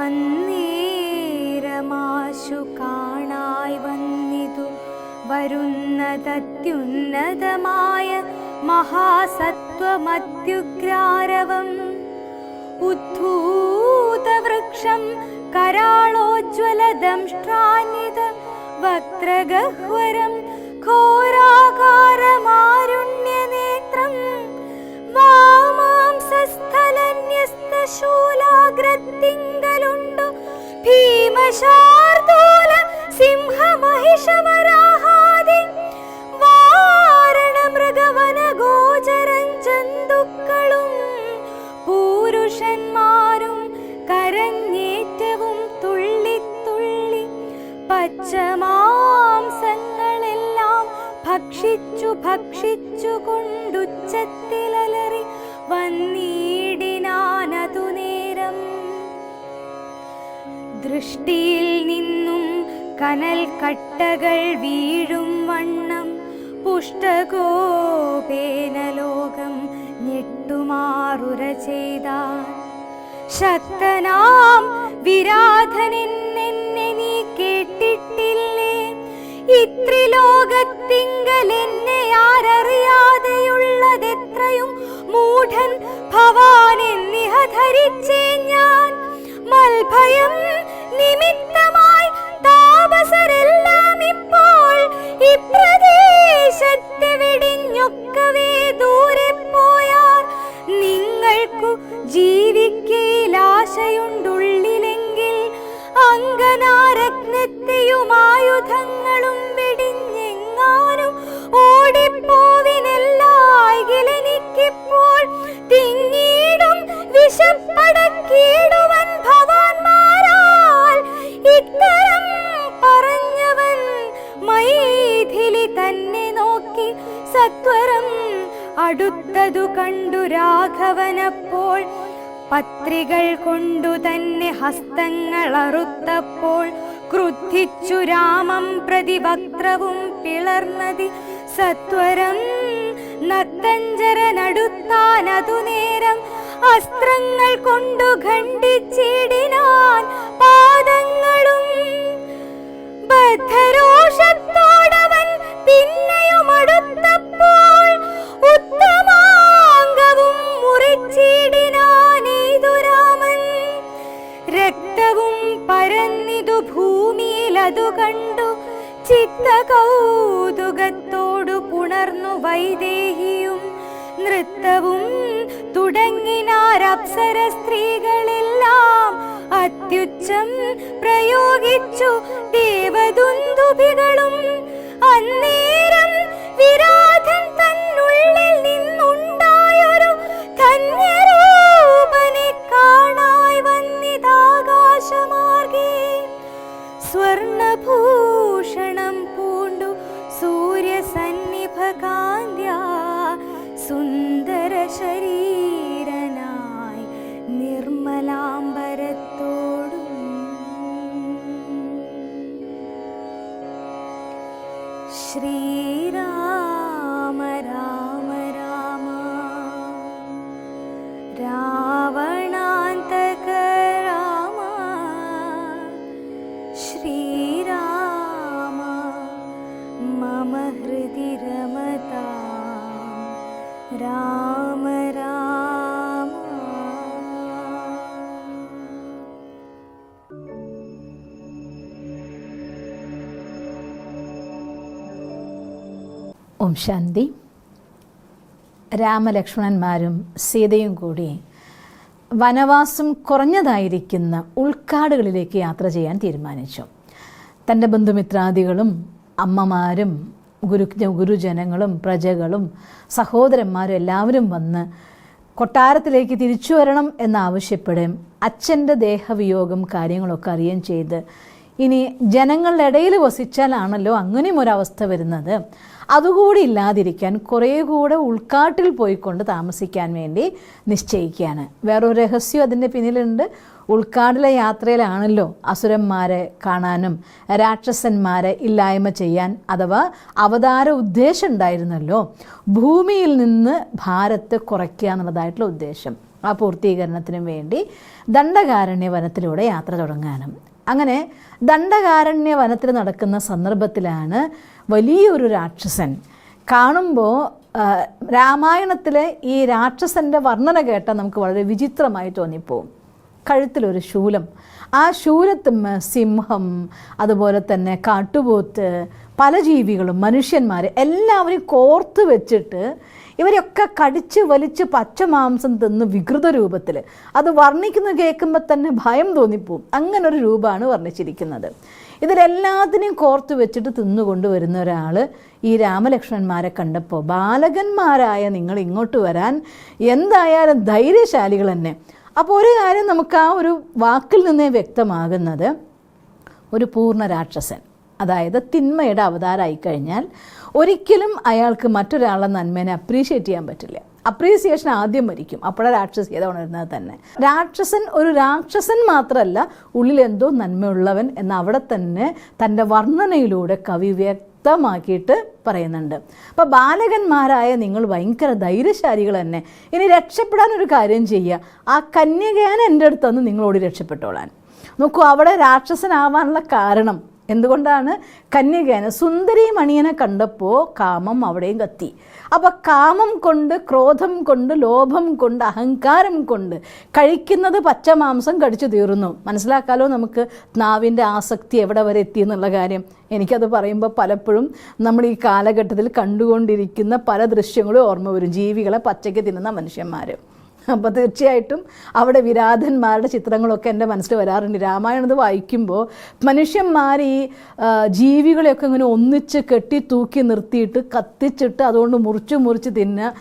അന്നേരമാശു കാണായി വന്നിതു. വരുന്നതത്യുന്നതമായ മഹാസത്വമത്യുഗ്രാരവം. ഉദ്ധൂതവൃക്ഷം കരാളോജ്വലദംഷ്ട്രാന്വിത വക്ത്രഗഹ്വരം ഘോരാകാരമാരുണ്യനേത്രം. വാമാംസസ്ഥലന്യസ്തശൂലാഗ്രത്തിങ്കലുണ്ടു ഭീമശാർദൂല സിംഹമഹിഷവരാഹാദി വാരണ മൃഗവന ഗോചരൻ ജന്തുക്കളും പൂരുഷന്മാരും കരഞ്ഞേറ്റവും തുള്ളിത്തുള്ളി പച്ചമാംസങ്ങളെല്ലാം ഭക്ഷിച്ചു ഭക്ഷിച്ചു കൊണ്ടുച്ചത്തിലലറി വന്നീടിനാനതു നേരം. ദൃഷ്ടിയിൽ നിന്നും കനൽ കട്ടകൾ വീഴും വണ്ണം. പുഷ്ടകോപേന ലോകം ഞെട്ടുമാറുര ചെയ്താൽ ശക്തനാം വിരാധനെന്നെ നീ കേട്ടിട്ടില്ലേ? ഇത്രിലോകത്തിങ്കൽ എന്നെ ആരറിയാതെയുള്ളതെത്രയും മൂഢൻ ഭവാൻ നിഹധരിച്ചേ ധരിച്ചേ ഞാൻ. മൽഭയം നിമിത്തമായി താപസരെല്ലാം ഇപ്പോൾ ഇപ്രദേശത്തെ വെടിഞ്ഞൊക്കവേ ദൂരെ പോയാർ. നിങ്ങൾക്കു ജീവിക്കയിലാശയുണ്ടുള്ളിലെങ്കിൽ അങ്കനാരത്നത്തെയുമായുധങ്ങളും തിങ്ങീടും വിശപ്പടക്കിയിടുവൻ ഭവാൻമാരാൽ ഇത്തരം പറഞ്ഞവൻ മൈഥിലി തന്നെ നോക്കി സത്വരം അടുത്തതു കണ്ടു രാഘവനപ്പോൾ. പത്രികൾ കൊണ്ടു തന്നെ ഹസ്തങ്ങൾ അറുത്തപ്പോൾ. ക്രുദ്ധിച്ചു രാമം പ്രതി വക്രവും പിളർന്നതി സത്വരം നത്തഞ്ചരനടുത്താനതു നേരം അസ്ത്രങ്ങൾ കൊണ്ടു ഖണ്ഡിച്ചിടിനാൻ പാദങ്ങളും ബദ്ധരോഷത്തോടവൻ പിന്നെയും അടുത്തപ്പോൾ ഉത്തമാംഗവും മുറിച്ചിടിനാനീതു രാമൻ. രക്തവും പരന്നിതു ഭൂമിയിൽ അതു കണ്ടു ചിത്ത കൗതുകത്തോടു പുണർന്നു വൈദേഹിയും നൃത്തവും തുടങ്ങിനാരപ്സര സ്ത്രീകളെല്ലാം അത്യുച്ചം പ്രയോഗിച്ചു ദേവദുന്ദുഭികളും അന്നേരം വിരാധൻ മമ रमता राम राम। ഓം ശാന്തി. രാമലക്ഷ്മണന്മാരും സീതയും കൂടി വനവാസം കുറഞ്ഞതായിരിക്കുന്ന ഉൾക്കാടുകളിലേക്ക് യാത്ര ചെയ്യാൻ തീരുമാനിച്ചു. തന്റെ ബന്ധുമിത്രാദികളും അമ്മമാരും ഗുരു ഗുരുജനങ്ങളും പ്രജകളും സഹോദരന്മാരും എല്ലാവരും വന്ന് കൊട്ടാരത്തിലേക്ക് തിരിച്ചു വരണം എന്നാവശ്യപ്പെടുകയും അച്ഛന്റെ ദേഹവിയോഗം കാര്യങ്ങളൊക്കെ അറിയുകയും ചെയ്ത്. ഇനി ജനങ്ങളുടെ ഇടയിൽ വസിച്ചാലാണല്ലോ അങ്ങനെയും ഒരവസ്ഥ വരുന്നത്. അതുകൂടി ഇല്ലാതിരിക്കാൻ കുറേ കൂടെ ഉൾക്കാട്ടിൽ പോയിക്കൊണ്ട് താമസിക്കാൻ വേണ്ടി നിശ്ചയിക്കുകയാണ്. വേറൊരു രഹസ്യം അതിന്റെ പിന്നിലുണ്ട്. ഉൾക്കാടിലെ യാത്രയിലാണല്ലോ അസുരന്മാരെ കാണാനും രാക്ഷസന്മാരെ ഇല്ലായ്മ ചെയ്യാൻ അഥവാ അവതാര ഉദ്ദേശം ഉണ്ടായിരുന്നല്ലോ. ഭൂമിയിൽ നിന്ന് ഭാരത്തെ കുറയ്ക്കുക എന്നുള്ളതായിട്ടുള്ള ഉദ്ദേശം. ആ പൂർത്തീകരണത്തിനും വേണ്ടി ദണ്ഡകാരണ്യ വനത്തിലൂടെ യാത്ര തുടങ്ങാനും. അങ്ങനെ ദണ്ഡകാരണ്യ വനത്തിൽ നടക്കുന്ന സന്ദർഭത്തിലാണ് വലിയൊരു രാക്ഷസൻ. കാണുമ്പോൾ രാമായണത്തിലെ ഈ രാക്ഷസന്റെ വർണന കേട്ടാൽ നമുക്ക് വളരെ വിചിത്രമായി തോന്നിപ്പോവും. കഴുത്തിലൊരു ശൂലം. ആ ശൂലത്തും സിംഹം അതുപോലെ തന്നെ കാട്ടുപോത്ത് പല ജീവികളും മനുഷ്യന്മാർ എല്ലാവരും കോർത്ത് വെച്ചിട്ട് ഇവരൊക്കെ കടിച്ച് വലിച്ച് പച്ചമാംസം തിന്ന് വികൃത രൂപത്തിൽ അത് വർണിക്കുന്നത് കേൾക്കുമ്പോൾ തന്നെ ഭയം തോന്നിപ്പോവും. അങ്ങനൊരു രൂപമാണ് വർണിച്ചിരിക്കുന്നത്. ഇതിലെല്ലാത്തിനെയും കോർത്ത് വെച്ചിട്ട് തിന്നുകൊണ്ട് വരുന്ന ഒരാൾ ഈ രാമലക്ഷ്മണന്മാരെ കണ്ടപ്പോൾ ബാലകന്മാരായ നിങ്ങൾ ഇങ്ങോട്ട് വരാൻ എന്തായാലും ധൈര്യശാലികൾ തന്നെ. അപ്പോൾ ഒരു കാര്യം നമുക്ക് ആ ഒരു വാക്കിൽ നിന്നേ വ്യക്തമാകുന്നത് ഒരു പൂർണ രാക്ഷസൻ. അതായത് തിന്മയുടെ അവതാരമായി കഴിഞ്ഞാൽ ഒരിക്കലും അയാൾക്ക് മറ്റൊരാളെ നന്മേനെ അപ്രീഷിയേറ്റ് ചെയ്യാൻ പറ്റില്ല. അപ്രീസിയേഷൻ ആദ്യം മരിക്കും അപ്പോഴാണ് രാക്ഷസീയത ഉണരുന്നത് തന്നെ. രാക്ഷസൻ ഒരു രാക്ഷസൻ മാത്രമല്ല ഉള്ളിൽ എന്തോ നന്മയുള്ളവൻ എന്ന് അവിടെ തന്നെ തന്റെ വർണനയിലൂടെ കവി വ്യക്തമാക്കിയിട്ട് പറയുന്നുണ്ട്. അപ്പോൾ ബാലകന്മാരായ നിങ്ങൾ ഭയങ്കര ധൈര്യശാലികൾ തന്നെ. ഇനി രക്ഷപ്പെടാൻ ഒരു കാര്യം ചെയ്യുക. ആ കന്യകയാണ് എന്റെ അടുത്തൊന്ന് നിങ്ങളോട് രക്ഷപ്പെട്ടോളാൻ. നോക്കൂ അവിടെ രാക്ഷസനാവാനുള്ള കാരണം എന്തുകൊണ്ടാണ്? കന്യകേന സുന്ദരി മണിയനെ കണ്ടപ്പോൾ കാമം അവിടെയും കത്തി. അപ്പോൾ കാമം കൊണ്ട് ക്രോധം കൊണ്ട് ലോഭം കൊണ്ട് അഹങ്കാരം കൊണ്ട് കഴിക്കുന്നത് പച്ചമാംസം കടിച്ചു തീർന്നു. മനസ്സിലാക്കാലോ നമുക്ക് നാവിന്റെ ആസക്തി എവിടെ വരെ എത്തി എന്നുള്ള കാര്യം. എനിക്കത് പറയുമ്പോൾ പലപ്പോഴും നമ്മൾ ഈ കാലഘട്ടത്തിൽ കണ്ടുകൊണ്ടിരിക്കുന്ന പല ദൃശ്യങ്ങളും ഓർമ്മ വരും. ജീവികളെ പച്ചയ്ക്ക് തിന്നുന്ന മനുഷ്യന്മാർ അപ്പോൾ തീർച്ചയായിട്ടും അവിടെ വിരാധന്മാരുടെ ചിത്രങ്ങളൊക്കെ എന്റെ മനസ്സിൽ വരാറുണ്ട്. രാമായണം ഇത് വായിക്കുമ്പോൾ മനുഷ്യന്മാർ ഈ ജീവികളെയൊക്കെ ഇങ്ങനെ ഒന്നിച്ച് കെട്ടി തൂക്കി നിർത്തിയിട്ട് കത്തിച്ചിട്ട് അതുകൊണ്ട് മുറിച്ച് മുറിച്ച് തിന്ന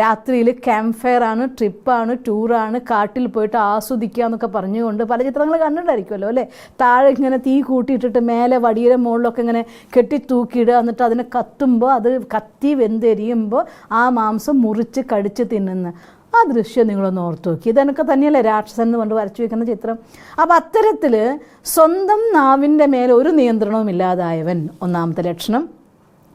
രാത്രിയിൽ ക്യാമ്പ് ഫയർ ആണ് ട്രിപ്പാണ് ടൂറാണ് കാട്ടിൽ പോയിട്ട് ആസ്വദിക്കുക എന്നൊക്കെ പറഞ്ഞുകൊണ്ട് പല ചിത്രങ്ങൾ കണ്ടിട്ടുണ്ടായിരിക്കുമല്ലോ അല്ലേ? താഴെ ഇങ്ങനെ തീ കൂട്ടിയിട്ടിട്ട് മേലെ വടിയുടെ മുകളിലൊക്കെ ഇങ്ങനെ കെട്ടി തൂക്കിയിടുക എന്നിട്ട് അതിനെ കത്തുമ്പോൾ അത് കത്തി വെന്തെരിയുമ്പോൾ ആ മാംസം മുറിച്ച് കടിച്ച് തിന്നുന്ന. ആ ദൃശ്യം നിങ്ങളൊന്ന് ഓർത്ത് നോക്കി. ഇതൊക്കെ തന്നെയല്ലേ രാക്ഷസൻ എന്ന് കൊണ്ട് വരച്ചു വെക്കുന്ന ചിത്രം. അപ്പം അത്തരത്തിൽ സ്വന്തം നാവിന്റെ മേലെ ഒരു നിയന്ത്രണവും ഇല്ലാതായവൻ ഒന്നാമത്തെ ലക്ഷണം.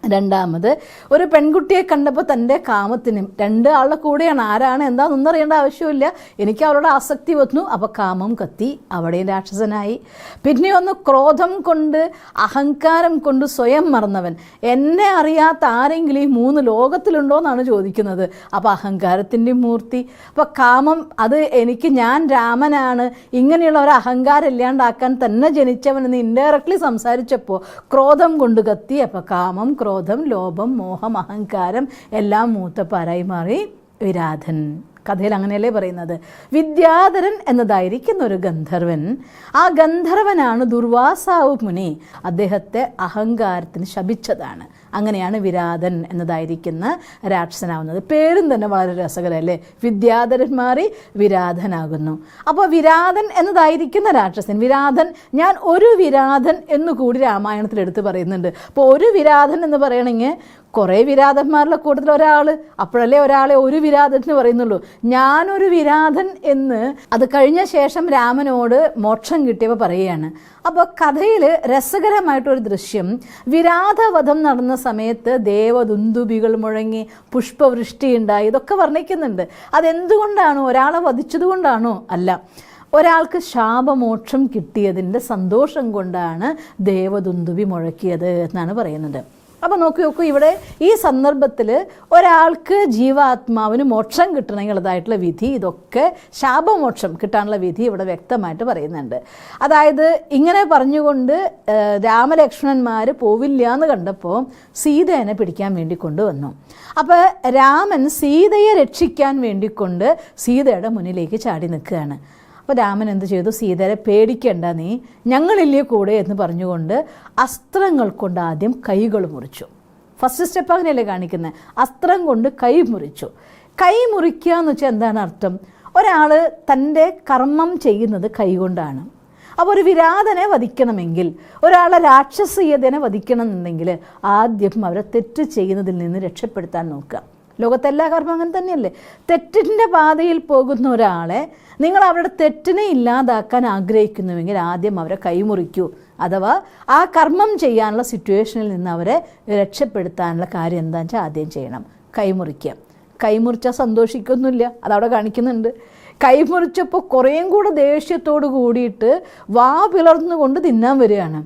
രണ്ടാമത് ഒരു പെൺകുട്ടിയെ കണ്ടപ്പോൾ തന്റെ കാമത്തിനും രണ്ട് ആളുടെ കൂടെയാണ്. ആരാണ്? എന്താണെന്നൊന്നും അറിയേണ്ട ആവശ്യമില്ല എനിക്ക് അവളുടെ ആസക്തി വന്നു. അപ്പോൾ കാമം കത്തി. അവിടെയും രാക്ഷസനായി. പിന്നെ ഒന്ന് ക്രോധം കൊണ്ട് അഹങ്കാരം കൊണ്ട് സ്വയം മറന്നവൻ. എന്നെ അറിയാത്ത ആരെങ്കിലും ഈ മൂന്ന് ലോകത്തിലുണ്ടോ എന്നാണ് ചോദിക്കുന്നത്. അപ്പോൾ അഹങ്കാരത്തിന്റെ മൂർത്തി. അപ്പോൾ കാമം അത് എനിക്ക് ഞാൻ രാമനാണ്. ഇങ്ങനെയുള്ള ഒരു അഹങ്കാരം ഇല്ലാണ്ടാക്കാൻ തന്നെ ജനിച്ചവനെന്ന് ഇൻഡയറക്ട്ലി സംസാരിച്ചപ്പോൾ ക്രോധം കൊണ്ട് കത്തി. അപ്പോൾ കാമം ക്രോധം ലോഭം മോഹം അഹങ്കാരം എല്ലാം മൂത്തപ്പാരായി മാറി വിരാധൻ. കഥയിൽ അങ്ങനെയല്ലേ പറയുന്നത്? വിദ്യാധരൻ എന്നതായിരിക്കുന്ന ഒരു ഗന്ധർവൻ. ആ ഗന്ധർവനാണ് ദുർവാസാവ് മുനി. അദ്ദേഹത്തെ അഹങ്കാരത്തിന് ശപിച്ചതാണ്. അങ്ങനെയാണ് വിരാതൻ എന്നതായിരിക്കുന്ന രാക്ഷസനാവുന്നത്. പേരും തന്നെ വളരെ രസകരമല്ലേ? വിദ്യാധരൻ മാറി വിരാധനാകുന്നു. അപ്പോൾ വിരാധൻ എന്നതായിരിക്കുന്ന രാക്ഷസൻ വിരാധൻ ഞാൻ ഒരു വിരാധൻ എന്നുകൂടി രാമായണത്തിൽ എടുത്ത് പറയുന്നുണ്ട്. അപ്പോൾ ഒരു വിരാധൻ എന്ന് പറയണമെങ്കിൽ കുറേ വിരാധന്മാരുടെ കൂട്ടത്തിൽ ഒരാൾ അപ്പോഴല്ലേ ഒരാളെ ഒരു വിരാധത്തിന് പറയുന്നുള്ളൂ. ഞാനൊരു വിരാധൻ എന്ന് അത് കഴിഞ്ഞ ശേഷം രാമനോട് മോക്ഷം കിട്ടിയപ്പോൾ പറയുകയാണ്. അപ്പോൾ കഥയിൽ രസകരമായിട്ടൊരു ദൃശ്യം വിരാധവധം നടന്ന സമയത്ത് ദേവദുന്ദുബികൾ മുഴങ്ങി പുഷ്പവൃഷ്ടി ഉണ്ടായി ഇതൊക്കെ വർണിക്കുന്നുണ്ട്. അതെന്തുകൊണ്ടാണോ? ഒരാളെ വധിച്ചതുകൊണ്ടാണോ? അല്ല. ഒരാൾക്ക് ശാപമോക്ഷം കിട്ടിയതിന്റെ സന്തോഷം കൊണ്ടാണ് ദേവദുന്ദുബി മുഴക്കിയത് എന്നാണ് പറയുന്നത്. അപ്പോൾ നോക്കി നോക്കൂ ഇവിടെ ഈ സന്ദർഭത്തിൽ ഒരാൾക്ക് ജീവാത്മാവിന് മോക്ഷം കിട്ടണമെന്നുള്ളതായിട്ടുള്ള വിധി ഇതൊക്കെ ശാപമോക്ഷം കിട്ടാനുള്ള വിധി ഇവിടെ വ്യക്തമായിട്ട് പറയുന്നുണ്ട്. അതായത് ഇങ്ങനെ പറഞ്ഞുകൊണ്ട് രാമലക്ഷ്മണന്മാർ പോവില്ല എന്ന് കണ്ടപ്പോൾ സീതേനെ പിടിക്കാൻ വേണ്ടി കൊണ്ടുവന്നു. അപ്പോൾ രാമൻ സീതയെ രക്ഷിക്കാൻ വേണ്ടിക്കൊണ്ട് സീതയുടെ മുന്നിലേക്ക് ചാടി നിൽക്കുകയാണ്. അപ്പോൾ രാമൻ എന്ത് ചെയ്തു? സീതയെ പേടിക്കണ്ട നീ ഞങ്ങളില്ലേ കൂടെ എന്ന് പറഞ്ഞുകൊണ്ട് അസ്ത്രങ്ങൾ കൊണ്ട് ആദ്യം കൈകൾ മുറിച്ചു. ഫസ്റ്റ് സ്റ്റെപ്പ് അങ്ങനെയല്ലേ കാണിക്കുന്നത് അസ്ത്രം കൊണ്ട് കൈ മുറിച്ചു. കൈ മുറിക്കുക എന്ന് വെച്ചാൽ എന്താണ് അർത്ഥം? ഒരാൾ തന്റെ കർമ്മം ചെയ്യുന്നത് കൈകൊണ്ടാണ് അപ്പോൾ ഒരു വിരാതനെ വധിക്കണമെങ്കിൽ ഒരാളെ രാക്ഷസീയതനെ വധിക്കണമെന്നുണ്ടെങ്കിൽ ആദ്യം അവരെ തെറ്റ് ചെയ്യുന്നതിൽ നിന്ന് രക്ഷപ്പെടുത്താൻ നോക്കുക. ലോകത്തെ എല്ലാ കർമ്മം അങ്ങനെ തന്നെയല്ലേ? തെറ്റിന്റെ പാതയിൽ പോകുന്ന ഒരാളെ നിങ്ങൾ അവരുടെ തെറ്റിനെ ഇല്ലാതാക്കാൻ ആഗ്രഹിക്കുന്നുവെങ്കിൽ ആദ്യം അവരെ കൈമുറിക്കൂ. അഥവാ ആ കർമ്മം ചെയ്യാനുള്ള സിറ്റുവേഷനിൽ നിന്ന് അവരെ രക്ഷപ്പെടുത്താനുള്ള കാര്യം എന്താണെന്ന് വെച്ചാൽ ആദ്യം ചെയ്യണം. കൈമുറിക്കുക. കൈമുറിച്ചാൽ സന്തോഷിക്കൊന്നുമില്ല. അതവിടെ കാണിക്കുന്നുണ്ട്. കൈമുറിച്ചപ്പോൾ കുറേയും കൂടെ ദേഷ്യത്തോട് കൂടിയിട്ട് വാ പിളർന്നുകൊണ്ട് തിന്നാൻ വരികയാണ്.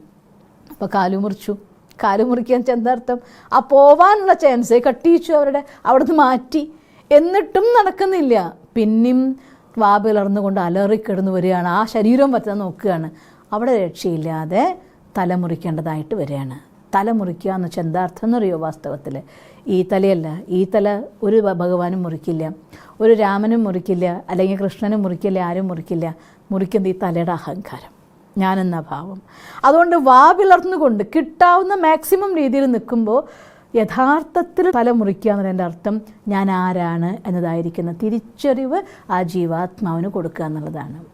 അപ്പോൾ കാലു മുറിച്ചു കാൽ മുറിക്കാൻ ചെന്നർത്ഥം. ആ പോവാനുള്ള ചാൻസ് കട്ടിയിച്ചു അവരുടെ അവിടുന്ന് മാറ്റി. എന്നിട്ടും നടക്കുന്നില്ല. പിന്നെയും വാ പിളർന്നുകൊണ്ട് അലറിക്കിടന്ന് വരികയാണ്. ആ ശരീരം പറ്റാൻ നോക്കുകയാണ്. അവിടെ രക്ഷയില്ലാതെ തലമുറിക്കേണ്ടതായിട്ട് വരികയാണ്. തല മുറിക്കുക എന്ന് വെച്ചാൽ എന്താർത്ഥം എന്നറിയോ വാസ്തവത്തിൽ? ഈ തലയല്ല. ഈ തല ഒരു ഭഗവാനും മുറിക്കില്ല. ഒരു രാമനും മുറിക്കില്ല. അല്ലെങ്കിൽ കൃഷ്ണനും മുറിക്കില്ല. ആരും മുറിക്കില്ല. മുറിക്കുന്നത് ഈ തലയുടെ അഹങ്കാരം. ഞാനെന്ന ഭാവം. അതുകൊണ്ട് വാ പിളർന്നുകൊണ്ട് കിട്ടാവുന്ന മാക്സിമം രീതിയിൽ നിൽക്കുമ്പോൾ യഥാർത്ഥത്തിൽ തല മുറിക്കുക എന്നതിന്റെ അർത്ഥം ഞാൻ ആരാണ് എന്നതായിരിക്കുന്ന തിരിച്ചറിവ് ആ ജീവാത്മാവിന് കൊടുക്കുക എന്നുള്ളതാണ്.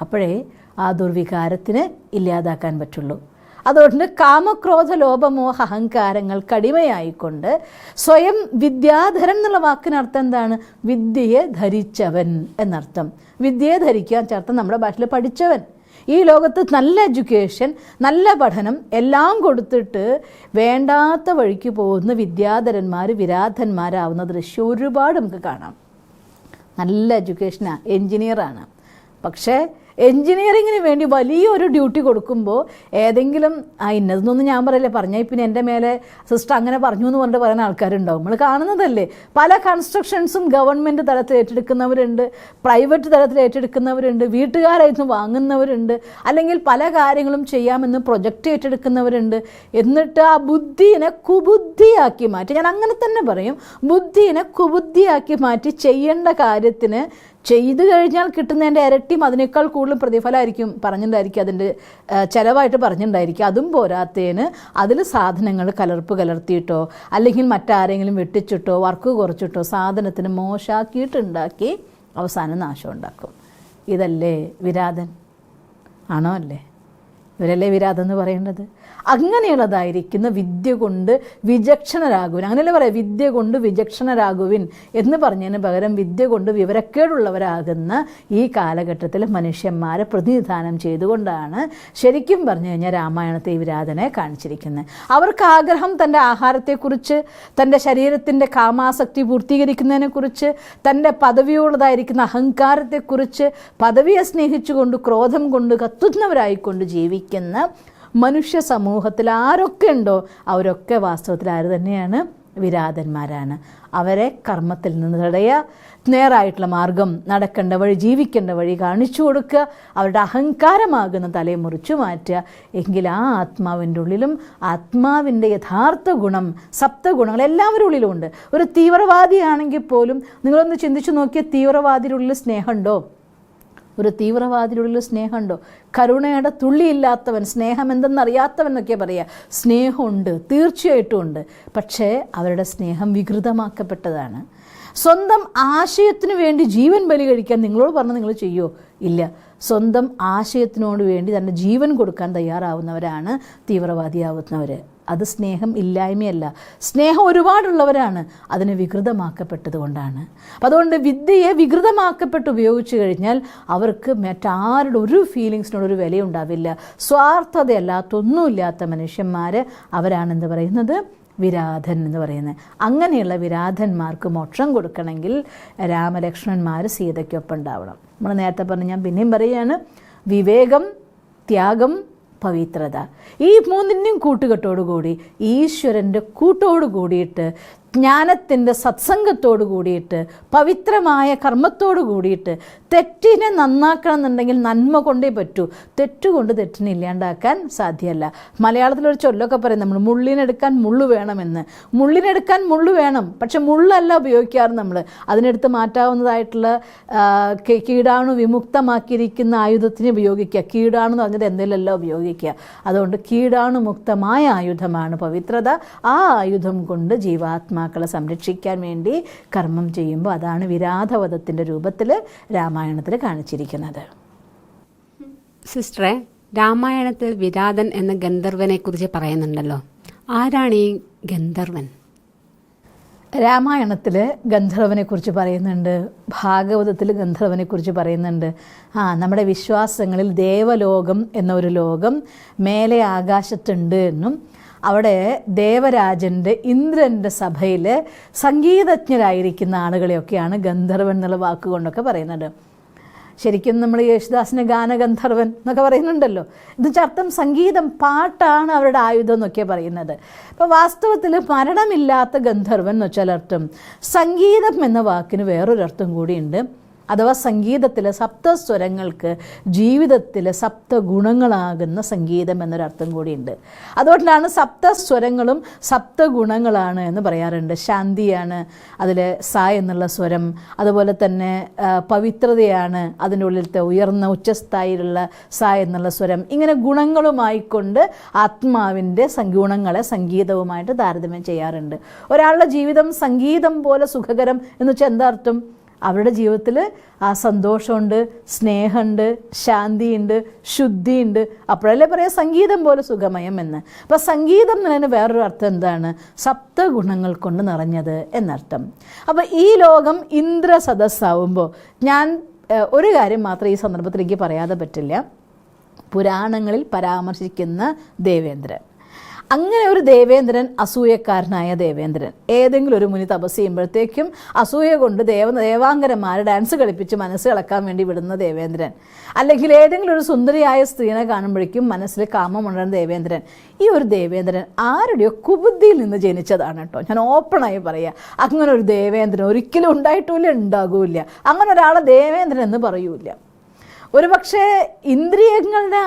അപ്പോഴേ ആ ദുർവികാരത്തിന് ഇല്ലാതാക്കാൻ പറ്റുള്ളൂ. അതുകൊണ്ട് കാമക്രോധ ലോപമോഹ അഹങ്കാരങ്ങൾ കടിമയായിക്കൊണ്ട് സ്വയം വിദ്യാധരൻ എന്നുള്ള വാക്കിനർത്ഥം എന്താണ്? വിദ്യയെ ധരിച്ചവൻ എന്നർത്ഥം. വിദ്യയെ ധരിക്കുക ചേർത്ത് നമ്മുടെ ഭാഷയിൽ പഠിച്ചവൻ. ഈ ലോകത്ത് നല്ല എഡ്യൂക്കേഷൻ നല്ല പഠനം എല്ലാം കൊടുത്തിട്ട് വേണ്ടാത്ത വഴിക്ക് പോകുന്ന വിദ്യാധരന്മാർ വിരാധന്മാരാവുന്ന ദൃശ്യം ഒരുപാട് നമുക്ക് കാണാം. നല്ല എഡ്യൂക്കേഷനാണ് എൻജിനീയറാണ് പക്ഷേ എൻജിനീയറിങ്ങിന് വേണ്ടി വലിയൊരു ഡ്യൂട്ടി കൊടുക്കുമ്പോൾ ഏതെങ്കിലും ആ ഇന്നതെന്നൊന്നും ഞാൻ പറയില്ല പറഞ്ഞാൽ പിന്നെ എന്റെ മേലെ സിസ്റ്റർ അങ്ങനെ പറഞ്ഞു എന്ന് പറഞ്ഞിട്ട് പറയുന്ന ആൾക്കാരുണ്ടാവും. നമ്മൾ കാണുന്നതല്ലേ. പല കൺസ്ട്രക്ഷൻസും ഗവൺമെന്റ് തലത്തിൽ ഏറ്റെടുക്കുന്നവരുണ്ട് പ്രൈവറ്റ് തലത്തിൽ ഏറ്റെടുക്കുന്നവരുണ്ട് വീട്ടുകാരായിരുന്നു വാങ്ങുന്നവരുണ്ട് അല്ലെങ്കിൽ പല കാര്യങ്ങളും ചെയ്യാമെന്ന് പ്രൊജക്റ്റ് ഏറ്റെടുക്കുന്നവരുണ്ട്. എന്നിട്ട് ആ ബുദ്ധിനെ കുബുദ്ധിയാക്കി മാറ്റി ഞാൻ അങ്ങനെ തന്നെ പറയും ബുദ്ധിനെ കുബുദ്ധിയാക്കി മാറ്റി ചെയ്യേണ്ട കാര്യത്തിന് ചെയ്തു കഴിഞ്ഞാൽ കിട്ടുന്നതിന്റെ ഇരട്ടിയും അതിനേക്കാൾ കൂടുതൽ പ്രതിഫലമായിരിക്കും പറഞ്ഞിട്ടുണ്ടായിരിക്കും. അതിന്റെ ചിലവായിട്ട് പറഞ്ഞിട്ടുണ്ടായിരിക്കും. അതും പോരാത്തേന് അതിൽ സാധനങ്ങൾ കലർപ്പ് കലർത്തിയിട്ടോ അല്ലെങ്കിൽ മറ്റാരെങ്കിലും വെട്ടിച്ചിട്ടോ വർക്ക് കുറച്ചിട്ടോ സാധനത്തിന് മോശമാക്കിയിട്ടുണ്ടാക്കി അവസാനം നാശം ഉണ്ടാക്കും. ഇതല്ലേ വിരാതൻ? ആണോ അല്ലേ? ഇവരല്ലേ വിരാതം എന്ന് പറയേണ്ടത്? അങ്ങനെയുള്ളതായിരിക്കുന്ന വിദ്യ കൊണ്ട് വിചക്ഷണരാകുവിൻ. അങ്ങനെയല്ലേ പറയാം വിദ്യ കൊണ്ട് വിചക്ഷണരാകുവിൻ എന്ന് പറഞ്ഞതിന് പകരം വിദ്യ കൊണ്ട് വിവരക്കേടുള്ളവരാകുന്ന ഈ കാലഘട്ടത്തിൽ മനുഷ്യന്മാരെ പ്രതിനിധാനം ചെയ്തുകൊണ്ടാണ് ശരിക്കും പറഞ്ഞു കഴിഞ്ഞാൽ രാമായണത്തെ വിരാധനെ കാണിച്ചിരിക്കുന്നത്. അവർക്ക് ആഗ്രഹം തന്റെ ആഹാരത്തെക്കുറിച്ച് തന്റെ ശരീരത്തിന്റെ കാമാസക്തി പൂർത്തീകരിക്കുന്നതിനെക്കുറിച്ച് തന്റെ പദവിയുള്ളതായിരിക്കുന്ന അഹങ്കാരത്തെക്കുറിച്ച് പദവിയെ സ്നേഹിച്ചുകൊണ്ട് ക്രോധം കൊണ്ട് കത്തുന്നവരായിക്കൊണ്ട് ജീവിക്കുന്ന മനുഷ്യ സമൂഹത്തിൽ ആരൊക്കെ ഉണ്ടോ അവരൊക്കെ വാസ്തവത്തിൽ ആര് തന്നെയാണ്? വിരാതന്മാരാണ്. അവരെ കർമ്മത്തിൽ നിന്ന് തടയുക നേരായിട്ടുള്ള മാർഗം നടക്കേണ്ട വഴി ജീവിക്കേണ്ട വഴി കാണിച്ചു കൊടുക്കുക അവരുടെ അഹങ്കാരമാകുന്ന തലയെ മുറിച്ചു മാറ്റുക. എങ്കിൽ ആ ആത്മാവിന്റെ ഉള്ളിലും ആത്മാവിന്റെ യഥാർത്ഥ ഗുണം സപ്തഗുണങ്ങൾ എല്ലാവരുടെ ഉള്ളിലുമുണ്ട്. ഒരു തീവ്രവാദിയാണെങ്കിൽ പോലും നിങ്ങളൊന്ന് ചിന്തിച്ചു നോക്കിയ തീവ്രവാദിയുടെ ഉള്ളിൽ സ്നേഹമുണ്ടോ? ഒരു തീവ്രവാദിയുള്ള സ്നേഹമുണ്ടോ? കരുണയുടെ തുള്ളിയില്ലാത്തവൻ സ്നേഹം എന്തെന്നറിയാത്തവൻ എന്നൊക്കെ പറയുക സ്നേഹമുണ്ട് തീർച്ചയായിട്ടും ഉണ്ട്. പക്ഷേ അവരുടെ സ്നേഹം വികൃതമാക്കപ്പെട്ടതാണ്. സ്വന്തം ആശയത്തിന് വേണ്ടി ജീവൻ ബലി കഴിക്കാൻ നിങ്ങളോട് പറഞ്ഞ് നിങ്ങൾ ചെയ്യുമോ ഇല്ല. സ്വന്തം ആശയത്തിനോട് വേണ്ടി തന്റെ ജീവൻ കൊടുക്കാൻ തയ്യാറാവുന്നവരാണ് തീവ്രവാദിയാവുന്നവർ അത് സ്നേഹം ഇല്ലായ്മയല്ല. സ്നേഹം ഒരുപാടുള്ളവരാണ് അതിന് വികൃതമാക്കപ്പെട്ടത് കൊണ്ടാണ്. അപ്പം അതുകൊണ്ട് വിദ്യയെ വികൃതമാക്കപ്പെട്ട് ഉപയോഗിച്ചു കഴിഞ്ഞാൽ അവർക്ക് മറ്റാരുടെ ഒരു ഫീലിങ്സിനോട് ഒരു വിലയുണ്ടാവില്ല. സ്വാർത്ഥതയല്ലാത്തൊന്നുമില്ലാത്ത മനുഷ്യന്മാർ അവരാണെന്ന് പറയുന്നത് വിരാധൻ എന്ന് പറയുന്നത്. അങ്ങനെയുള്ള വിരാധന്മാർക്ക് മോക്ഷം കൊടുക്കണമെങ്കിൽ രാമലക്ഷ്മണന്മാർ സീതയ്ക്കൊപ്പം ഉണ്ടാവണം. നമ്മൾ നേരത്തെ പറഞ്ഞ് ഞാൻ പിന്നെയും പറയുകയാണ് വിവേകം ത്യാഗം പവിത്രത. ഈ മൂന്നിന്റെയും കൂട്ടുകെട്ടോടുകൂടി ഈശ്വരന്റെ കൂട്ടോട് കൂടിയിട്ട് ജ്ഞാനത്തിന്റെ സത്സംഗത്തോട് കൂടിയിട്ട് പവിത്രമായ കർമ്മത്തോട് കൂടിയിട്ട് തെറ്റിനെ നന്നാക്കണം എന്നുണ്ടെങ്കിൽ നന്മ കൊണ്ടേ പറ്റൂ. തെറ്റുകൊണ്ട് തെറ്റിനെ ഇല്ലാണ്ടാക്കാൻ സാധ്യമല്ല. മലയാളത്തിലൊരു ചൊല്ലൊക്കെ പറയും നമ്മൾ മുള്ളിനെടുക്കാൻ മുള്ളു വേണമെന്ന്. മുള്ളിനെടുക്കാൻ മുള്ളു വേണം പക്ഷെ മുള്ളല്ല ഉപയോഗിക്കാറ് നമ്മൾ. അതിനെടുത്ത് മാറ്റാവുന്നതായിട്ടുള്ള കീടാണു വിമുക്തമാക്കിയിരിക്കുന്ന ആയുധത്തിന് ഉപയോഗിക്കുക. കീടാണു എന്ന് പറഞ്ഞത് എന്തെങ്കിലുമല്ല ഉപയോഗിക്കുക. അതുകൊണ്ട് കീടാണു മുക്തമായ ആയുധമാണ് പവിത്രത. ആ ആയുധം കൊണ്ട് ജീവാത്മാ ആത്മാക്കളെ സംരക്ഷിക്കാൻ വേണ്ടി കർമ്മം ചെയ്യുമ്പോൾ അതാണ് വിരാധവധത്തിന്റെ രൂപത്തിൽ രാമായണത്തിൽ കാണിച്ചിരിക്കുന്നത്. സിസ്റ്ററെ രാമായണത്തിൽ വിരാധൻ എന്ന ഗന്ധർവനെ കുറിച്ച് പറയുന്നുണ്ടല്ലോ. ആരാണ് ഈ ഗന്ധർവൻ? രാമായണത്തിൽ ഗന്ധർവനെക്കുറിച്ച് പറയുന്നുണ്ട് ഭാഗവതത്തിൽ ഗന്ധർവനെക്കുറിച്ച് പറയുന്നുണ്ട്. ആ നമ്മുടെ വിശ്വാസങ്ങളിൽ ദേവലോകം എന്നൊരു ലോകം മേലെ ആകാശത്തുണ്ട് എന്നും അവിടെ ദേവരാജന്റെ ഇന്ദ്രന്റെ സഭയിൽ സംഗീതജ്ഞരായിരിക്കുന്ന ആളുകളെയൊക്കെയാണ് ഗന്ധർവൻ എന്നുള്ള വാക്കുകൊണ്ടൊക്കെ പറയുന്നത്. ശരിക്കും നമ്മൾ യേശുദാസിന് ഗാനഗന്ധർവൻ എന്നൊക്കെ പറയുന്നുണ്ടല്ലോ. ഇത് അർത്ഥം സംഗീതം പാട്ടാണ് അവരുടെ ആയുധം എന്നൊക്കെ പറയുന്നത്. അപ്പോൾ വാസ്തവത്തിൽ മരണമില്ലാത്ത ഗന്ധർവൻ എന്ന് വെച്ചാൽ അർത്ഥം സംഗീതം എന്ന വാക്കിന് വേറൊരർത്ഥം കൂടിയുണ്ട്. അഥവാ സംഗീതത്തിലെ സപ്തസ്വരങ്ങൾക്ക് ജീവിതത്തിലെ സപ്ത ഗുണങ്ങളാകുന്ന സംഗീതം എന്നൊരർത്ഥം കൂടിയുണ്ട്. അതുകൊണ്ടാണ് സപ്തസ്വരങ്ങളും സപ്ത ഗുണങ്ങളാണ് എന്ന് പറയാറുണ്ട്. ശാന്തിയാണ് അതിൽ സ എന്നുള്ള സ്വരം. അതുപോലെ തന്നെ പവിത്രതയാണ് അതിന്റെ ഉള്ളിലത്തെ ഉയർന്ന ഉച്ചസ്ഥായിലുള്ള സ എന്നുള്ള സ്വരം. ഇങ്ങനെ ഗുണങ്ങളുമായിക്കൊണ്ട് ആത്മാവിന്റെ ഗുണങ്ങളെ സംഗീതവുമായിട്ട് താരതമ്യം ചെയ്യാറുണ്ട്. ഒരാളുടെ ജീവിതം സംഗീതം പോലെ സുഖകരം എന്ന് വെച്ചാൽ എന്താ അർത്ഥം? അവരുടെ ജീവിതത്തിൽ ആ സന്തോഷമുണ്ട് സ്നേഹമുണ്ട് ശാന്തിയുണ്ട് ശുദ്ധിയുണ്ട്. അപ്പോഴല്ലേ പറയാം സംഗീതം പോലെ സുഖമയം എന്ന്. അപ്പോൾ സംഗീതം എന്നതിന് വേറൊരു അർത്ഥം എന്താണ്? സപ്തഗുണങ്ങൾ കൊണ്ട് നിറഞ്ഞത് എന്നർത്ഥം. അപ്പോൾ ഈ ലോകം ഇന്ദ്ര സദസ്സാവുമ്പോൾ ഞാൻ ഒരു കാര്യം മാത്രം ഈ സന്ദർഭത്തിൽ എനിക്ക് പറയാതെ പറ്റില്ല. പുരാണങ്ങളിൽ പരാമർശിക്കുന്ന ദേവേന്ദ്രൻ. അങ്ങനെ ഒരു ദേവേന്ദ്രൻ അസൂയക്കാരനായ ദേവേന്ദ്രൻ. ഏതെങ്കിലും ഒരു മുനി തപസ് ചെയ്യുമ്പോഴത്തേക്കും അസൂയ കൊണ്ട് ദേവ ദേവാങ്കരന്മാരെ ഡാൻസ് കളിപ്പിച്ച് മനസ്സ് കളക്കാൻ വേണ്ടി വിടുന്ന ദേവേന്ദ്രൻ. അല്ലെങ്കിൽ ഏതെങ്കിലും ഒരു സുന്ദരിയായ സ്ത്രീനെ കാണുമ്പോഴേക്കും മനസ്സിൽ കാമമുണ്ടാകുന്ന ദേവേന്ദ്രൻ. ഈ ഒരു ദേവേന്ദ്രൻ ആരുടെയോ കുബുദ്ധിയിൽ നിന്ന് ജനിച്ചതാണ് കേട്ടോ. ഞാൻ ഓപ്പണായി പറയാം. അങ്ങനെ ഒരു ദേവേന്ദ്രൻ ഒരിക്കലും ഉണ്ടായിട്ടില്ല ഉണ്ടാകൂല അങ്ങനെ ഒരാളെ ദേവേന്ദ്രൻ എന്ന് പറയൂല ഒരു പക്ഷേ ഇന്ദ്രിയങ്ങളുടെ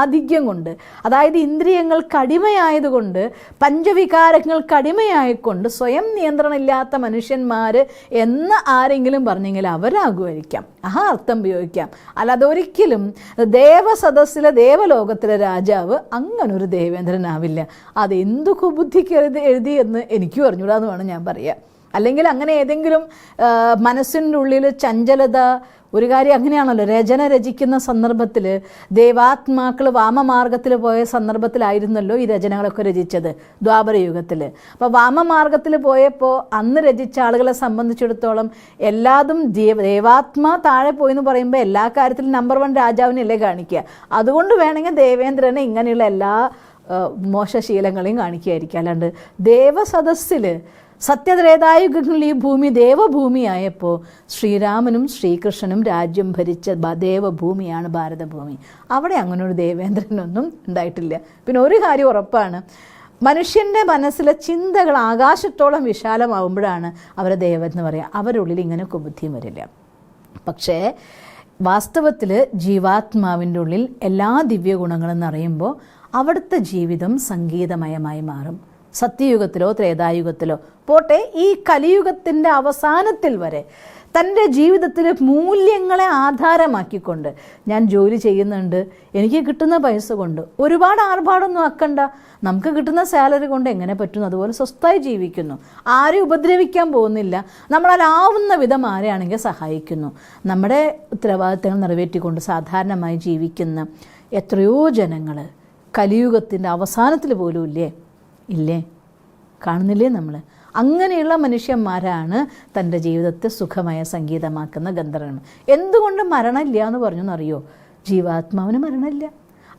ആധിക്യം കൊണ്ട് അതായത് ഇന്ദ്രിയങ്ങൾ കടിമയായതുകൊണ്ട് പഞ്ചവികാരങ്ങൾ കടിമയായിക്കൊണ്ട് സ്വയം നിയന്ത്രണമില്ലാത്ത മനുഷ്യന്മാർ എന്ന് ആരെങ്കിലും പറഞ്ഞെങ്കിൽ അവരാകുമായിരിക്കാം. ആ അർത്ഥം ഉപയോഗിക്കാം. അല്ലാതെ ഒരിക്കലും ദേവസദസ്സിലെ ദേവലോകത്തിലെ രാജാവ് അങ്ങനൊരു ദേവേന്ദ്രനാവില്ല. അത് എന്തു കുബുദ്ധിക്ക് എഴുതി എഴുതി എന്ന് എനിക്കും അറിഞ്ഞൂടാന്ന് വേണം ഞാൻ പറയുക അല്ലെങ്കിൽ അങ്ങനെ ഏതെങ്കിലും മനസ്സിന്റെ ഉള്ളിൽ ചഞ്ചലത ഒരു കാര്യം അങ്ങനെയാണല്ലോ. രചന രചിക്കുന്ന സന്ദർഭത്തിൽ ദേവാത്മാക്കൾ വാമമാർഗത്തിൽ പോയ സന്ദർഭത്തിലായിരുന്നല്ലോ ഈ രചനകളൊക്കെ രചിച്ചത് ദ്വാപരയുഗത്തിൽ അപ്പോൾ വാമമാർഗത്തിൽ പോയപ്പോൾ അന്ന് രചിച്ച ആളുകളെ സംബന്ധിച്ചിടത്തോളം എല്ലാതും ദേവ ദേവാത്മാ താഴെ പോയി എന്ന് പറയുമ്പോൾ എല്ലാ കാര്യത്തിലും നമ്പർ വൺ രാജാവിനല്ലേ കാണിക്കുക അതുകൊണ്ട് വേണമെങ്കിൽ ദേവേന്ദ്രനെ ഇങ്ങനെയുള്ള എല്ലാ മോശശീലങ്ങളെയും കാണിക്കുകയായിരിക്കും അല്ലാണ്ട് ദേവസദസ്സിൽ സത്യത്രേതായുഗങ്ങളിൽ ഈ ഭൂമി ദേവഭൂമിയായപ്പോൾ ശ്രീരാമനും ശ്രീകൃഷ്ണനും രാജ്യം ഭരിച്ച ദേവഭൂമിയാണ് ഭാരതഭൂമി. അവിടെ അങ്ങനെ ഒരു ദേവേന്ദ്രനൊന്നും ഉണ്ടായിട്ടില്ല. പിന്നെ ഒരു കാര്യം ഉറപ്പാണ്. മനുഷ്യന്റെ മനസ്സിലെ ചിന്തകൾ ആകാശത്തോളം വിശാലമാവുമ്പോഴാണ് അവരെ ദേവൻ എന്ന് പറയുക അവരുടെ ഉള്ളിൽ ഇങ്ങനെ കുബുദ്ധിയും വരില്ല. പക്ഷേ വാസ്തവത്തിൽ ജീവാത്മാവിന്റെ ഉള്ളിൽ എല്ലാ ദിവ്യഗുണങ്ങളും നിറയുമ്പോൾ അവിടുത്തെ ജീവിതം സംഗീതമയമായി മാറും. സത്യയുഗത്തിലോ ത്രേതായുഗത്തിലോ. പോട്ടെ ഈ കലിയുഗത്തിന്റെ അവസാനത്തിൽ വരെ തന്റെ ജീവിതത്തിലെ മൂല്യങ്ങളെ ആധാരമാക്കിക്കൊണ്ട് ഞാൻ ജോലി ചെയ്യുന്നുണ്ട്. എനിക്ക് കിട്ടുന്ന പൈസ കൊണ്ട്. ഒരുപാട് ആർഭാടൊന്നും ആക്കണ്ട. നമുക്ക് കിട്ടുന്ന സാലറി കൊണ്ട് എങ്ങനെ പറ്റുന്നു അതുപോലെ സ്വസ്ഥമായി ജീവിക്കുന്നു. ആരെ ഉപദ്രവിക്കാൻ പോകുന്നില്ല. നമ്മളാലാവുന്ന വിധം ആരെയാണെങ്കിൽ സഹായിക്കുന്നു. നമ്മുടെ ഉത്തരവാദിത്തങ്ങൾ നിറവേറ്റിക്കൊണ്ട് സാധാരണമായി ജീവിക്കുന്ന എത്രയോ ജനങ്ങൾ കലിയുഗത്തിന്റെ അവസാനത്തിൽ പോലും ഇല്ലേ? ഇല്ലേ? കാണുന്നില്ലേ നമ്മൾ അങ്ങനെയുള്ള മനുഷ്യന്മാരാണ് തന്റെ ജീവിതത്തെ സുഖമായ സംഗീതമാക്കുന്ന ഗന്ധർവൻ. എന്തുകൊണ്ട് മരണമില്ല എന്ന് പറഞ്ഞു എന്നറിയോ ജീവാത്മാവിന് മരണമില്ല.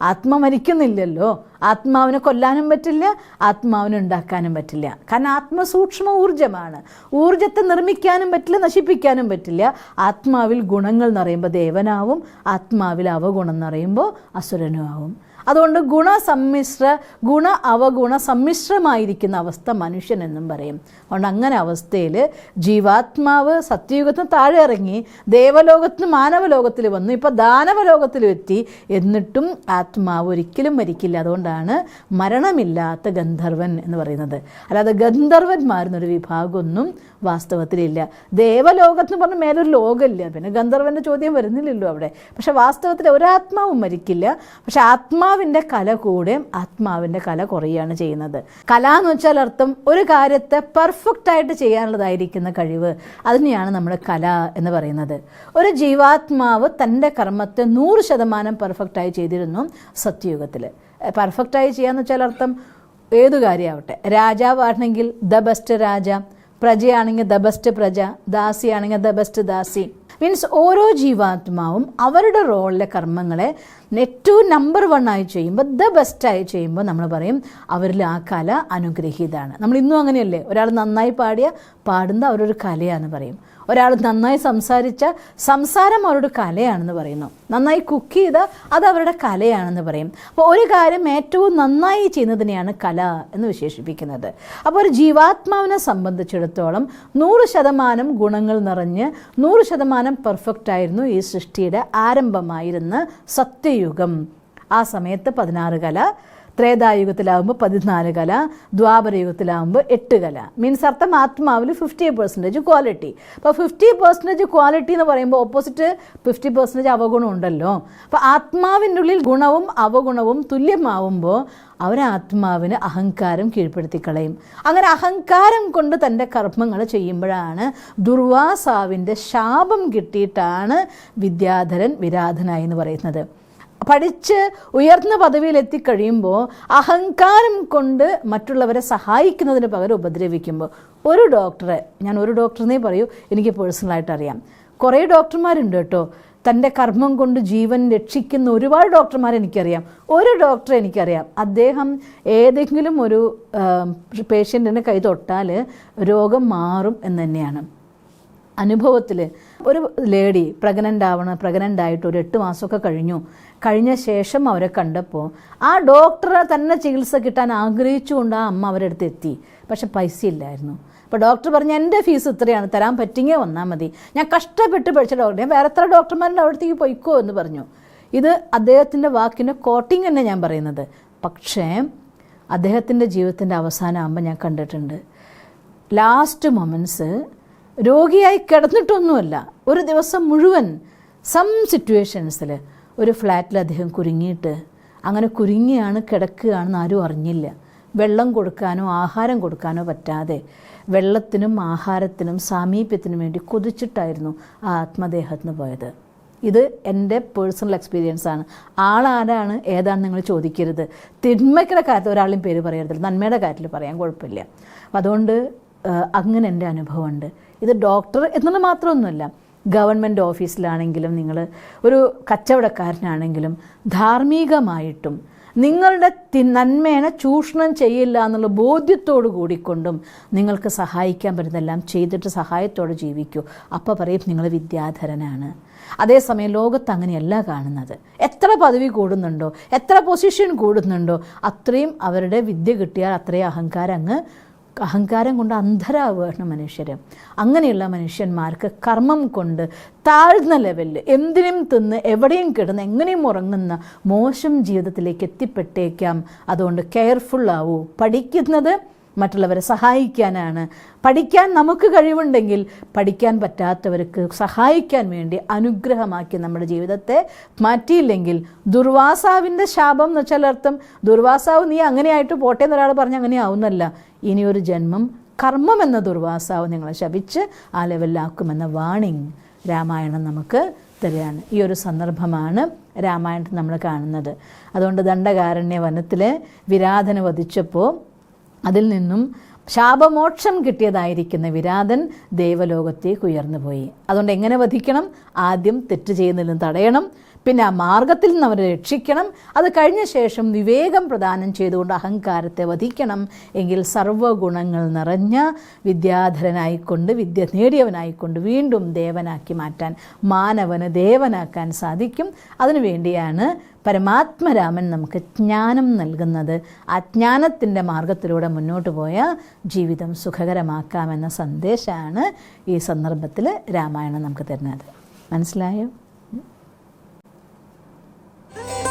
ആത്മ മരിക്കുന്നില്ലല്ലോ. ആത്മാവിനെ കൊല്ലാനും പറ്റില്ല ആത്മാവിനെ ഉണ്ടാക്കാനും പറ്റില്ല. കാരണം ആത്മസൂക്ഷ്മ ഊർജമാണ്. ഊർജത്തെ നിർമ്മിക്കാനും പറ്റില്ല നശിപ്പിക്കാനും പറ്റില്ല. ആത്മാവിൽ ഗുണങ്ങൾ നിറയുമ്പോൾ ദേവനാവും ആത്മാവിൽ അവഗുണം നിറയുമ്പോൾ അസുരനും ആവും അതുകൊണ്ട് ഗുണസമ്മിശ്ര ഗുണ അവഗുണ സമ്മിശ്രമായിരിക്കുന്ന അവസ്ഥ മനുഷ്യൻ എന്നും പറയും. അതുകൊണ്ട് അങ്ങനെ അവസ്ഥയിൽ ജീവാത്മാവ് സത്യയുഗത്തിന് താഴെ ഇറങ്ങി ദേവലോകത്തിന് മാനവലോകത്തിൽ വന്നു. ഇപ്പോൾ ദാനവലോകത്തിലും എത്തി. എന്നിട്ടും ആത്മാവ് ഒരിക്കലും മരിക്കില്ല. അതുകൊണ്ടാണ് മരണമില്ലാത്ത ഗന്ധർവൻ എന്ന് പറയുന്നത്. അല്ലാതെ ഗന്ധർവന്മാരെന്നൊരു വിഭാഗമൊന്നും വാസ്തവത്തിലില്ല. ദേവലോകത്ത് എന്ന് പറഞ്ഞാൽ മേലൊരു ലോകമില്ല. പിന്നെ ഗന്ധർവന്റെ ചോദ്യം വരുന്നില്ലല്ലോ അവിടെ. പക്ഷെ വാസ്തവത്തിൽ ഒരാത്മാവും മരിക്കില്ല. പക്ഷെ ആത്മാവിന്റെ കല കൂടെ ആത്മാവിന്റെ കല കുറയുകയാണ് ചെയ്യുന്നത്. കല എന്ന് വെച്ചാൽ അർത്ഥം ഒരു കാര്യത്തെ പെർഫെക്റ്റ് ആയിട്ട് ചെയ്യാനുള്ളതായിരിക്കുന്ന കഴിവ്. അതിനെയാണ് നമ്മൾ കല എന്ന് പറയുന്നത്. ഒരു ജീവാത്മാവ് തന്റെ കർമ്മത്തെ നൂറ് ശതമാനം പെർഫെക്റ്റായി ചെയ്തിരുന്നു സത്യയുഗത്തിൽ പെർഫെക്റ്റായി ചെയ്യാന്ന് വെച്ചാൽ അർത്ഥം ഏതു കാര്യമാവട്ടെ? രാജാവാണെങ്കിൽ ദ ബെസ്റ്റ് രാജ. പ്രജയാണെങ്കിൽ ദ ബെസ്റ്റ് പ്രജ ദാസിയാണെങ്കിൽ ദ ബെസ്റ്റ് ദാസി. മീൻസ് ഓരോ ജീവാത്മാവും അവരുടെ റോളിലെ കർമ്മങ്ങളെ ഏറ്റവും നമ്പർ വൺ ആയി ചെയ്യുമ്പോൾ ദ ബെസ്റ്റായി ചെയ്യുമ്പോൾ നമ്മൾ പറയും അവരിൽ ആ കല അനുഗ്രഹീതാണ്. നമ്മൾ ഇന്നും അങ്ങനെയല്ലേ? ഒരാൾ നന്നായി പാടിയ പാടുന്ന അവരൊരു കലയാണെന്ന് പറയും. ഒരാൾ നന്നായി സംസാരിച്ച സംസാരം അവരുടെ കലയാണെന്ന് പറയുന്നു. നന്നായി കുക്ക് ചെയ്ത അത് അവരുടെ കലയാണെന്ന് പറയും. അപ്പോൾ ഒരു കാര്യം ഏറ്റവും നന്നായി ചെയ്യുന്നതിനെയാണ് കല എന്ന് വിശേഷിപ്പിക്കുന്നത്. അപ്പോൾ ഒരു ജീവാത്മാവിനെ സംബന്ധിച്ചിടത്തോളം നൂറ് ശതമാനം ഗുണങ്ങൾ നിറഞ്ഞ് നൂറ് ശതമാനം പെർഫെക്റ്റ് ആയിരുന്നു ഈ സൃഷ്ടിയുടെ ആരംഭമായിരുന്ന സത്യയുഗം. ആ സമയത്ത് പതിനാറ് കല ത്രേതായുഗത്തിലാവുമ്പോൾ പതിനാല് കല ദ്വാപരയുഗത്തിലാവുമ്പോൾ എട്ട് കല. മീൻസ് അർത്ഥം ആത്മാവിൽ ഫിഫ്റ്റി പെർസെന്റേജ് ക്വാളിറ്റി അപ്പോൾ ഫിഫ്റ്റി പെർസെന്റേജ് ക്വാളിറ്റി എന്ന് പറയുമ്പോൾ ഓപ്പോസിറ്റ് ഫിഫ്റ്റി പെർസെന്റേജ് അവഗുണം ഉണ്ടല്ലോ. അപ്പോൾ ആത്മാവിന്റെ ഉള്ളിൽ ഗുണവും അവഗുണവും തുല്യമാവുമ്പോൾ അവരാത്മാവിന് അഹങ്കാരം കീഴ്പ്പെടുത്തി കളയും. അങ്ങനെ അഹങ്കാരം കൊണ്ട് തന്റെ കർമ്മങ്ങൾ ചെയ്യുമ്പോഴാണ് ദുർവാസാവിന്റെ ശാപം കിട്ടിയിട്ടാണ് വിദ്യാധരൻ വിരാധനായി എന്ന് പറയുന്നത്. പഠിച്ച് ഉയർന്ന പദവിയിൽ എത്തിക്കഴിയുമ്പോൾ അഹങ്കാരം കൊണ്ട് മറ്റുള്ളവരെ സഹായിക്കുന്നതിന് പകരം ഉപദ്രവിക്കുമ്പോൾ ഒരു ഡോക്ടറെ ഞാൻ ഒരു ഡോക്ടറിനെ പറയൂ എനിക്ക് പേഴ്സണലായിട്ട് അറിയാം. കുറേ ഡോക്ടർമാരുണ്ട് കേട്ടോ. തന്റെ കർമ്മം കൊണ്ട് ജീവൻ രക്ഷിക്കുന്ന ഒരുപാട് ഡോക്ടർമാർ എനിക്കറിയാം. ഒരു ഡോക്ടറെ എനിക്കറിയാം. അദ്ദേഹം ഏതെങ്കിലും ഒരു പേഷ്യന്റിന്റെ കൈ തൊട്ടാൽ രോഗം മാറും എന്ന് തന്നെയാണ്. അനുഭവത്തിൽ ഒരു ലേഡി പ്രഗ്നന്റ് ആവണം പ്രഗ്നന്റ് ആയിട്ട് ഒരു എട്ട് മാസമൊക്കെ കഴിഞ്ഞു. കഴിഞ്ഞ ശേഷം അവരെ കണ്ടപ്പോൾ ആ ഡോക്ടറെ തന്നെ ചികിത്സ കിട്ടാൻ ആഗ്രഹിച്ചുകൊണ്ട് ആ അമ്മ അവരുടെ അടുത്ത് എത്തി. പക്ഷെ പൈസ ഇല്ലായിരുന്നു. അപ്പോൾ ഡോക്ടർ പറഞ്ഞു എന്റെ ഫീസ് ഇത്രയാണ് തരാൻ പറ്റിങ്ങേ വന്നാൽ മതി. ഞാൻ കഷ്ടപ്പെട്ട് പഠിച്ച ഡോക്ടർ ഞാൻ വേറെ എത്ര ഡോക്ടർമാരുടെ അവിടത്തേക്ക് പോയിക്കോ എന്ന് പറഞ്ഞു. ഇത് അദ്ദേഹത്തിന്റെ വാക്കിന്റെ കോട്ടിങ് തന്നെ ഞാൻ പറയുന്നത്. പക്ഷേ അദ്ദേഹത്തിന്റെ ജീവിതത്തിന്റെ അവസാനമാകുമ്പോൾ ഞാൻ കണ്ടിട്ടുണ്ട്. ലാസ്റ്റ് മൊമെന്റ്സ് രോഗിയായി കിടന്നിട്ടൊന്നുമല്ല. ഒരു ദിവസം മുഴുവൻ സം സിറ്റുവേഷൻസിൽ ഒരു ഫ്ലാറ്റിൽ അദ്ദേഹം കുരുങ്ങിയിട്ട് അങ്ങനെ കുരുങ്ങിയാണ് കിടക്കുകയാണെന്ന് ആരും അറിഞ്ഞില്ല. വെള്ളം കൊടുക്കാനോ ആഹാരം കൊടുക്കാനോ പറ്റാതെ വെള്ളത്തിനും ആഹാരത്തിനും സാമീപ്യത്തിനും വേണ്ടി കൊതിച്ചിട്ടായിരുന്നു ആ ആത്മദേഹത്തിന് പോയത്. ഇത് എന്റെ പേഴ്സണൽ എക്സ്പീരിയൻസ് ആണ്. ആളാരാണ്? ഏതാണ് നിങ്ങൾ ചോദിക്കരുത്. തിന്മയ്ക്കുടെ കാര്യത്തിൽ ഒരാളും പേര് പറയരുത്. നന്മയുടെ കാര്യത്തിൽ പറയാൻ കുഴപ്പമില്ല. അതുകൊണ്ട് അങ്ങനെ എന്റെ അനുഭവമുണ്ട്. ഇത് ഡോക്ടർ എന്നത് മാത്രമൊന്നുമല്ല ഗവൺമെന്റ് ഓഫീസിലാണെങ്കിലും നിങ്ങൾ ഒരു കച്ചവടക്കാരനാണെങ്കിലും ധാർമ്മികമായിട്ടും നിങ്ങളുടെ നന്മേനെ ചൂഷണം ചെയ്യില്ല എന്നുള്ള ബോധ്യത്തോടു കൂടിക്കൊണ്ടും നിങ്ങൾക്ക് സഹായിക്കാൻ പറ്റുന്നതെല്ലാം ചെയ്തിട്ട് സഹായത്തോടെ ജീവിക്കൂ. അപ്പോൾ പറയും നിങ്ങൾ വിദ്യാധരനാണ്. അതേസമയം ലോകത്ത് അങ്ങനെയല്ല കാണുന്നത്. എത്ര പദവി കൂടുന്നുണ്ടോ എത്ര പൊസിഷൻ കൂടുന്നുണ്ടോ അത്രയും അവരുടെ വിദ്യ കിട്ടിയാൽ അത്രയും അഹങ്കാരം അങ്ങ് അഹങ്കാരം കൊണ്ട് അന്ധരാവുകയാണ് മനുഷ്യർ അങ്ങനെയുള്ള മനുഷ്യന്മാർക്ക് കർമ്മം കൊണ്ട് താഴ്ന്ന ലെവലിൽ എന്തിനും തിന്ന് എവിടെയും കിടന്ന് എങ്ങനെയും ഉറങ്ങുന്ന മോശം ജീവിതത്തിലേക്ക് എത്തിപ്പെട്ടേക്കാം. അതുകൊണ്ട് കെയർഫുൾ ആവൂ. പഠിക്കുന്നത് മറ്റുള്ളവരെ സഹായിക്കാനാണ്. പഠിക്കാൻ നമുക്ക് കഴിവുണ്ടെങ്കിൽ പഠിക്കാൻ പറ്റാത്തവർക്ക് സഹായിക്കാൻ വേണ്ടി അനുഗ്രഹമാക്കി നമ്മുടെ ജീവിതത്തെ മാറ്റിയില്ലെങ്കിൽ ദുർവാസാവിന്റെ ശാപം എന്ന് വെച്ചാൽ അർത്ഥം ദുർവാസാവ് നീ അങ്ങനെയായിട്ട് പോട്ടെ എന്നൊരാൾ പറഞ്ഞ് അങ്ങനെ ആവുന്നല്ല. ഇനിയൊരു ജന്മം കർമ്മം എന്ന ദുർവാസാവ് നിങ്ങളെ ശപിച്ച് ആ ലെവലിലാക്കുമെന്ന വാണിംഗ് രാമായണം നമുക്ക് തരികയാണ്. ഈ ഒരു സന്ദർഭമാണ് രാമായണത്തിൽ നമ്മൾ കാണുന്നത്. അതുകൊണ്ട് ദണ്ഡകാരണ്യ വനത്തിൽ വിരാധന വധിച്ചപ്പോൾ അതിൽ നിന്നും ശാപമോക്ഷം കിട്ടിയതായിരിക്കുന്ന വിരാതൻ ദേവലോകത്തേക്ക് ഉയർന്നു പോയി അതുകൊണ്ട് എങ്ങനെ വധിക്കണം? ആദ്യം തെറ്റ് ചെയ്യുന്നതിൽ നിന്ന് തടയണം. പിന്നെ ആ മാർഗത്തിൽ നിന്ന് അവരെ രക്ഷിക്കണം. അത് കഴിഞ്ഞ ശേഷം വിവേകം പ്രദാനം ചെയ്തുകൊണ്ട് അഹങ്കാരത്തെ വധിക്കണം. എങ്കിൽ സർവഗുണങ്ങൾ നിറഞ്ഞ വിദ്യാധരനായിക്കൊണ്ട് വിദ്യ നേടിയവനായിക്കൊണ്ട് വീണ്ടും ദേവനാക്കി മാറ്റാൻ മാനവന് ദേവനാക്കാൻ സാധിക്കും. അതിനുവേണ്ടിയാണ് പരമാത്മരാമൻ നമുക്ക് ജ്ഞാനം നൽകുന്നത്. ആ ജ്ഞാനത്തിന്റെ മാർഗത്തിലൂടെ മുന്നോട്ട് പോയ ജീവിതം സുഖകരമാക്കാമെന്ന സന്ദേശമാണ് ഈ സന്ദർഭത്തിൽ രാമായണം നമുക്ക് തരുന്നത്. മനസ്സിലായോ? Hey!